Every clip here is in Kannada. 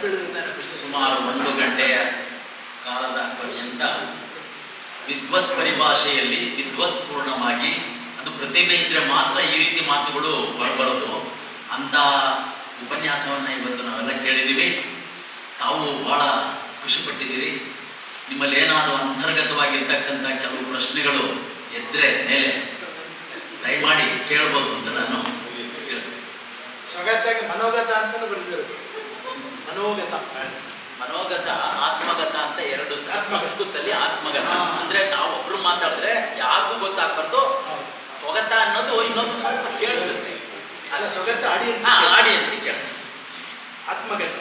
ಕೃಷ್ಣ ಸುಮಾರು ಒಂದು ಗಂಟೆಯ ಕಾಲದ ಪರ್ಯಂತ ವಿದ್ವತ್ ಪರಿಭಾಷೆಯಲ್ಲಿ ವಿದ್ವತ್ಪೂರ್ಣವಾಗಿ ಅದು ಪ್ರತಿಭೆ ಇದ್ರೆ ಮಾತ್ರ ಈ ರೀತಿ ಮಾತುಗಳು ಹೊರಬರೋದು ಅಂತ ಉಪನ್ಯಾಸವನ್ನು ಇವತ್ತು ನಾವೆಲ್ಲ ಕೇಳಿದ್ದೀವಿ. ತಾವು ಬಹಳ ಖುಷಿಪಟ್ಟಿದ್ದೀರಿ. ನಿಮ್ಮಲ್ಲಿ ಏನಾದರೂ ಅಂತರ್ಗತವಾಗಿರ್ತಕ್ಕಂಥ ಕೆಲವು ಪ್ರಶ್ನೆಗಳು ಎದ್ರೆ ಮೇಲೆ ದಯಮಾಡಿ ಕೇಳ್ಬೋದು ಅಂತ ನಾನು ಸ್ವಗತ್ತಾಗಿ ಮನೋಗತ ಅಂತಲೂ ಬರೆದಿರೋದು ಮನೋಗತ. ಮನೋಗತ ಆತ್ಮಗತ ಅಂತ ಎರಡು. ಸಂಸ್ಕೃತದಲ್ಲಿ ಆತ್ಮಗತ. ಅಂದ್ರೆ ನಾವು ಒಬ್ರು ಮಾತಾಡಿದ್ರೆ ಯಾರಿಗೂ ಗೊತ್ತಾಗ್ಬಾರ್ದು. ಸ್ವಗತ ಅನ್ನೋದು ಇನ್ನೊಂದು ಸ್ವಲ್ಪ ಕೇಳಿಸುತ್ತೆ. ಅಲ್ಲ ಸ್ವಗತ ಆಡಿಯನ್ಸ್ ಆಡಿಯನ್ಸ್ ಕೇಳಿಸುತ್ತೆ. ಆತ್ಮಗತ.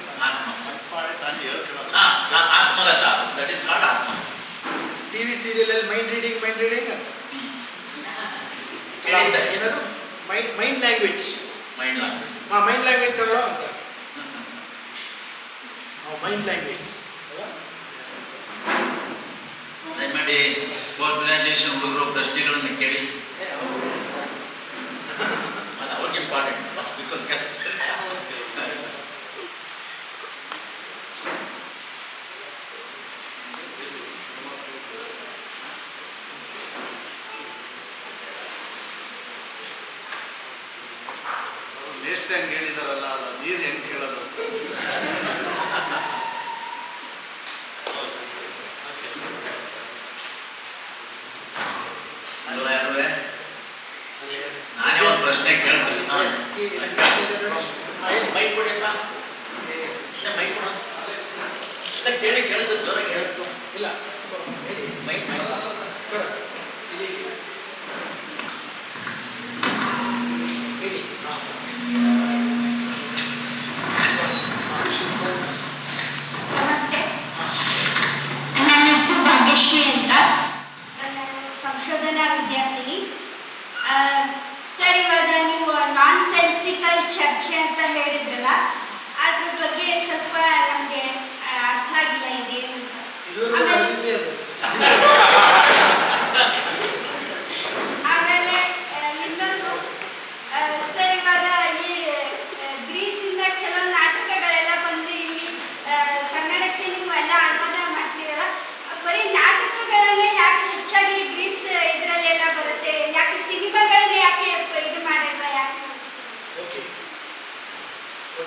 ಆತ್ಮಗತ. ದಟ್ ಇಸ್ ಕಾಲ್ಡ್ ಆತ್ಮ. ಟಿ ವಿ ಸೀರಿಯಲ್ ಅಲ್ಲಿ ಮೈಂಡ್ ರೀಡಿಂಗ್ ಮೈಂಡ್ ರೀಡಿಂಗ್ ಅಂತ. ಏನದು? Mind mind language mind language mind language ತಗೊಳ್ಳೋ ಅಂತ. ಮೈಂಡ್ ಲ್ಯಾಂಗ್ವೇಜ್ ದಯಮಾಡಿ ಪೋಸ್ಟ್ ಗ್ರಾಜುಯೇಷನ್ ಹುಡುಗರು ಪ್ರಶ್ನೆಗಳನ್ನು ಕೇಳಿ. ಅದು ಅವ್ರಿಗೆ ಇಂಪಾರ್ಟೆಂಟ್ ಅದಕ್ಕೋಸ್ಕರ. ನೇಸ್ಟ್ ಹೆಂಗ್ ಹೇಳಿದಾರಲ್ಲ ಅದು ನೀರು ಹೆಂಗೆ ಕೇಳೋದು ಅಲ್ವಾ ಯಾರುವೆ ನಾನೇ ಒಂದು ಪ್ರಶ್ನೆ ಕೇಳ್ತೀನಿ. ಮೈ ಕೊಡಿಯಪ್ಪ? ಇಲ್ಲ ಮೈ ಕೊಡ. ಇಲ್ಲ ಕೇಳಿ ಕೇಳಿಸುತ್ತೆ ಜೋರಾಗಿ ಹೇಳ್ತು ಇಲ್ಲ ಮೈಕ್ ಮೈ can't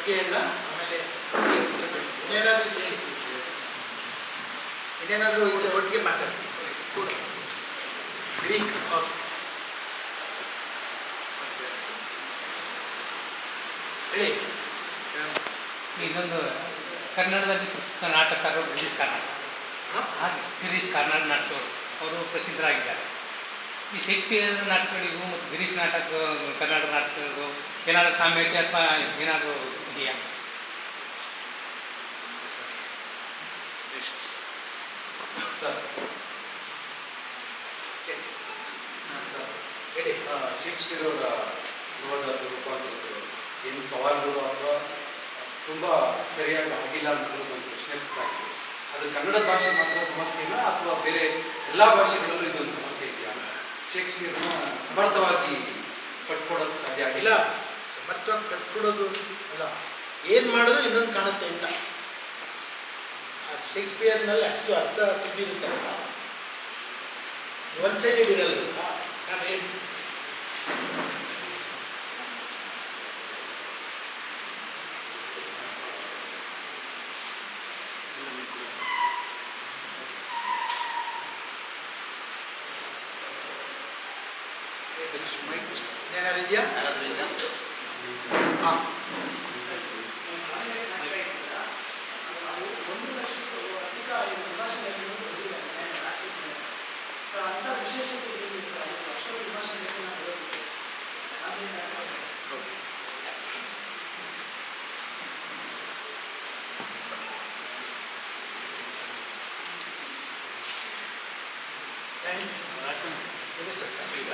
ಒಟ್ಟಿಗೆ ಎಲ್ಲ ಆಮೇಲೆ ಇನ್ನೇನಾದರೂ ಇನ್ನೇನಾದರೂ ಇಲ್ಲಿ ಒಟ್ಟಿಗೆ ಮಾತಾಡ್ತೀವಿ ಗ್ರೀಕ್ ಹೇಳಿ. ಇನ್ನೊಂದು ಕನ್ನಡದಲ್ಲಿ ಪ್ರಸಿದ್ಧ ನಾಟಕರು ಗಿರೀಶ್ ಕಾರ್ನಾಡ್ ಹಾಂ? ಹಾಗೆ ಗಿರೀಶ್ ಕಾರ್ನಾಡ್ ನಾಟಕರು ಅವರು ಪ್ರಸಿದ್ಧರಾಗಿದ್ದಾರೆ. ಈ ಶೇಕ್ಸ್ಪಿಯರ್ ನಾಟಕಗಳಿಗೂ ಮತ್ತು ಗಿರೀಶ್ ನಾಟಕ ಕನ್ನಡ ನಾಟಕಗಳಿಗೂ ಏನಾದರೂ ಸಾಮ್ಯತೆ ಅಥವಾ ಏನಾದರೂ ಇದೆಯಾ? ಹೇಳಿ ಶೇಕ್ಸ್ಪಿಯರ್ ಅವರ ಏನು ಸವಾಲುಗಳು ಅಥವಾ ತುಂಬ ಸರಿಯಾಗಿ ಆಗಿಲ್ಲ ಅನ್ನೋದು ಒಂದು ಪ್ರಶ್ನೆ ಅದು ಕನ್ನಡ ಭಾಷೆ ಮಾತ್ರ ಸಮಸ್ಯೆನಾ ಅಥವಾ ಬೇರೆ ಎಲ್ಲ ಭಾಷೆಗಳಲ್ಲೂ ಇದೊಂದು ಸಮಸ್ಯೆ ಇದೆಯಾ? ಶೇಕ್ಸ್ಪಿಯರ್ನ ಸಮರ್ಥವಾಗಿ ಕಟ್ಕೊಡೋಕ್ಕೆ ಸಾಧ್ಯ ಆಗಿಲ್ಲ. ಸಮರ್ಥವಾಗಿ ಕಟ್ಕೊಡೋದು ಅಲ್ಲ. ಏನು ಮಾಡಿದ್ರು ಇನ್ನೊಂದು ಕಾಣುತ್ತೆ ಅಂತ. ಆ ಶೇಕ್ಸ್ಪಿಯರ್ನಲ್ಲಿ ಅಷ್ಟು ಅರ್ಥ ತುಂಬಿರುತ್ತಲ್ಲ ಒನ್ ಸೈಡೆಡ್ ಇರಲ್ಲ ನಾನು ಏನು ಏನಾದ್ರು ಇದೆಯಾ ಯಾರಾದ್ರೂ ಇದ್ದ? ಹಾಂ ಇದೆ ಸರ್ ಈಗ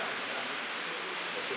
ಓಕೆ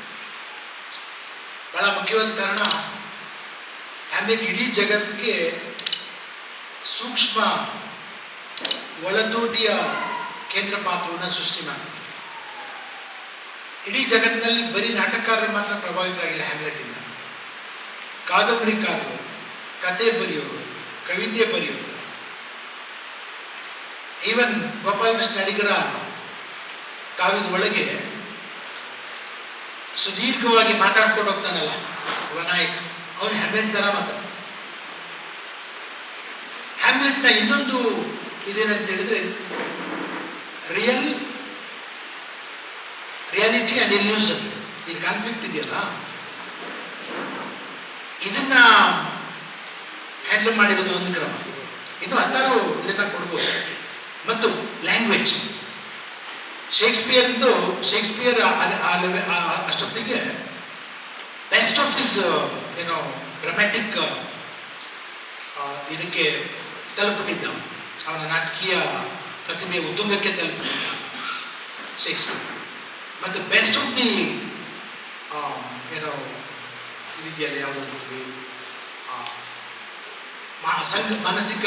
ಬಹಳ ಮುಖ್ಯವಾದ ಕಾರಣ ಹ್ಯಾಮ್ಲೆಟ್ ಇಡೀ ಜಗತ್ತಿಗೆ ಸೂಕ್ಷ್ಮ ಒಳತೋಟಿಯ ಕೇಂದ್ರ ಪಾತ್ರವನ್ನು ಸೃಷ್ಟಿ ಮಾಡಿ ಇಡೀ ಜಗತ್ತಿನಲ್ಲಿ ಬರೀ ನಾಟಕಕಾರರು ಮಾತ್ರ ಪ್ರಭಾವಿತರಾಗಿಲ್ಲ ಹ್ಯಾಮ್ಲೆಟಿಂದ ಕಾದಂಬರಿಕಾರರು ಕತೆ ಬರೆಯೋರು, ಕವಿತೆ ಬರೆಯೋರು. ಈವನ್ ಗೋಪಾಲಕೃಷ್ಣ ಅಡಿಗರ ಕಾವ್ಯದ ಒಳಗೆ ಸುದೀರ್ಘವಾಗಿ ಮಾತಾಡ್ಕೊಂಡು ಹೋಗ್ತಾನಲ್ಲ ನಾಯಕ. ಅವನು ಹ್ಯಾಮ್ಲೆಟ್ ಥರ ಮಾತಾಡ್ತಾನೆ. ಹ್ಯಾಮ್ಲೆಟ್ನ ಇನ್ನೊಂದು ಇದೇನಂತ ಹೇಳಿದ್ರೆ ರಿಯಲ್ ರಿಯಾಲಿಟಿ ಅಂಡ್ ಇಲ್ಯೂಸನ್ ಇದು ಕಾನ್ಫ್ಲಿಕ್ಟ್ ಇದೆಯಲ್ಲ? ಇದನ್ನ ಹ್ಯಾಂಡಲ್ ಮಾಡಿರೋದು ಒಂದು ಕ್ರಮ. ಇನ್ನು ಹತ್ತಾರು ಇದನ್ನ ಕೊಡ್ಬೋದು. ಮತ್ತು ಲ್ಯಾಂಗ್ವೇಜ್ ಶೇಕ್ಸ್ಪಿಯರ್ದು ಶೇಕ್ಸ್ಪಿಯರ್ ಅಷ್ಟೊತ್ತಿಗೆ ಬೆಸ್ಟ್ ಆಫ್ ಇಸ್ ಏನೋ ಡ್ರಮ್ಯಾಟಿಕ್ ಇದಕ್ಕೆ ತಲುಪಿಟ್ಟಿದ್ದ ಅವನ ನಾಟಕೀಯ ಪ್ರತಿಭೆ ಉತ್ತುಂಗಕ್ಕೆ ತಲುಪಿಟ್ಟಿದ್ದ ಶೇಕ್ಸ್ಪಿಯರ್ ಮತ್ತು ಬೆಸ್ಟ್ ಆಫ್ ದಿ ಏನೋ ಇದೆಯಲ್ಲ ಯಾವುದು ಸಂಘ ಮಾನಸಿಕ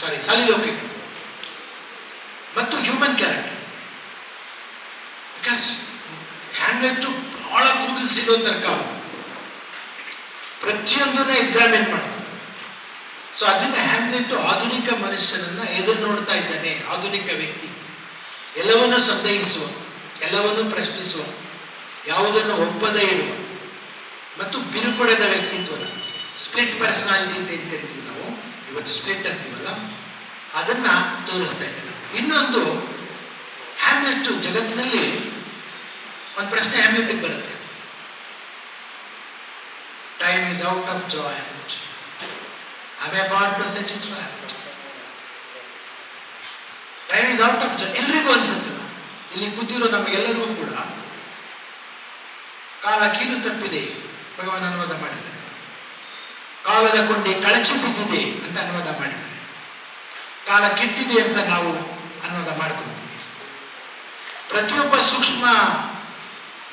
ಸಾರಿ ಸಾಲಿಲೌಕಿಕ. ಮತ್ತು ಹ್ಯೂಮನ್ ಕ್ಯಾರೆಕ್ಟರ್ ಬಿಕಾಸ್ ಹ್ಯಾಂಡ್ಲೆಟ್ಟು ಬಹಳ ಕೂದಲು ಸಿಗೋ ತನಕ ಪ್ರತಿಯೊಂದನ್ನು ಎಕ್ಸಾಮಿನ್ ಮಾಡೋದು ಸೊ ಅದರಿಂದ ಹ್ಯಾಮ್ಲೆಟು ಆಧುನಿಕ ಮನುಷ್ಯನನ್ನ ಎದುರು ನೋಡ್ತಾ ಇದ್ದಾನೆ, ಆಧುನಿಕ ವ್ಯಕ್ತಿ. ಎಲ್ಲವನ್ನೂ ಸಂದೇಹಿಸುವ, ಎಲ್ಲವನ್ನೂ ಪ್ರಶ್ನಿಸುವ, ಯಾವುದನ್ನು ಒಪ್ಪದೇ ಇರುವ ಮತ್ತು ಬಿರುಕೊಡೆದ ವ್ಯಕ್ತಿತ್ವದ ಸ್ಪ್ಲಿಟ್ ಪರ್ಸನಾಲಿಟಿ ಅಂತ ಏನು ಕರಿತೀವಿ ನಾವು? ಇವತ್ತು ಸ್ಪ್ಲಿಟ್ ಅಂತೀವಲ್ಲ? ಅದನ್ನ ತೋರಿಸ್ತಾ ಇದ್ದಾರೆ ಇನ್ನೊಂದು ಹ್ಯಾಮ್ಲೆಟ್ ಜಗತ್ತಿನಲ್ಲಿ ಒಂದು ಪ್ರಶ್ನೆ ಹ್ಯಾಮ್ಲೆಟ್ಗೆ ಬರುತ್ತೆ? Time is out of joint away but to set it time is out of joy ಎಲ್ರಿಗೂ ಅನ್ಸುತ್ತೆ ಇಲ್ಲಿ ಕೂತಿರೋ ನಮಗೆಲ್ಲರಿಗೂ ಕೂಡ ಕಾಲ ಕೀಲು ತಪ್ಪಿದೆ. ಭಗವಾನ್ ಅನುವಾದ ಮಾಡಿದ್ದಾರೆ. ಕಾಲದ ಕೊಂಡಿ ಕಳಚಿ ಬಿದ್ದಿದೆ ಅಂತ ಅನುವಾದ ಮಾಡಿದ್ದಾರೆ. ಕಾಲ ಕೆಟ್ಟಿದೆ ಅಂತ ನಾವು ಅನುವಾದ ಮಾಡ್ಕೊಳ್ತೀವಿ. ಪ್ರತಿಯೊಬ್ಬ ಸೂಕ್ಷ್ಮ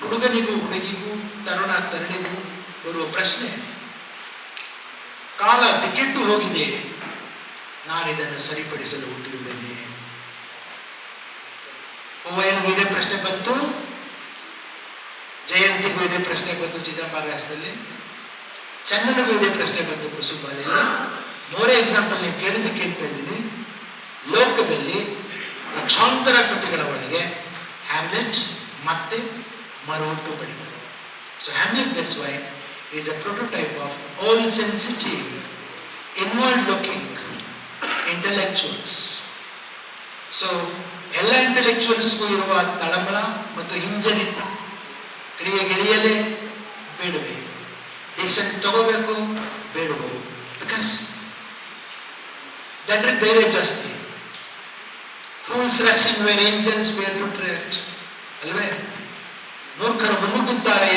ಹುಡುಗನಿಗೂ ಹುಡುಗಿಗೂ ತರುಣ ತರುಣಿಗೂ ಬರುವ ಪ್ರಶ್ನೆ. ಕಾಲ ದಿಕ್ಕೆಟ್ಟು ಹೋಗಿದೆ. ನಾನಿದನ್ನು ಸರಿಪಡಿಸಲು ಹುಟ್ಟಿರುವೆನೆ. ಹೂವಯ್ಯನಿಗೂ ಇದೇ ಪ್ರಶ್ನೆ ಬಂತು. ಜಯಂತಿಗೂ ಇದೇ ಪ್ರಶ್ನೆ ಬಂತು ಚಿದಂಬರದಲ್ಲಿ ಚಂದನಿಗೂ ಇದೇ ಪ್ರಶ್ನೆ ಬಂತು ಕುಸುಮದಲ್ಲಿ ಮೂರೇ ಎಕ್ಸಾಂಪಲ್ ನೀವು ಕೇಳಿದ್ದು ಕೇಳ್ತಾ ಇದ್ದೀನಿ. ಲೋಕದಲ್ಲಿ ಲಕ್ಷಾಂತರ ಕೃತಿಗಳ ಒಳಗೆ ಹ್ಯಾಮ್ಲೆಟ್ ಮತ್ತೆ ಮರುಹುಟ್ಟು ಪಡಿತಾರೆ. So Hamlet that's why is a prototype of inward looking intellectuals so ಎಲ್ಲ ಇಂಟೆಲೆಕ್ಚುವಲ್ಸ್ಗೂ ಇರುವ ತಳಮಳ ಮತ್ತು ಹಿಂಜರಿತ ಕ್ರಿಯೆಗಿಳಿಯಲೇ ಬೇಡವೆ ಡಿಸಿಷನ್ ತಗೋಬೇಕು ಬೇಡವು ಬಿಕಾಸ್ ದಟ್ರಿಗೆ ಧೈರ್ಯ ಜಾಸ್ತಿ. Fools rushing where angels fear to tread ಅಲ್ವೇ? ಮೂರ್ಖರು ಮುನ್ನುಗ್ಗುತ್ತಾರೆ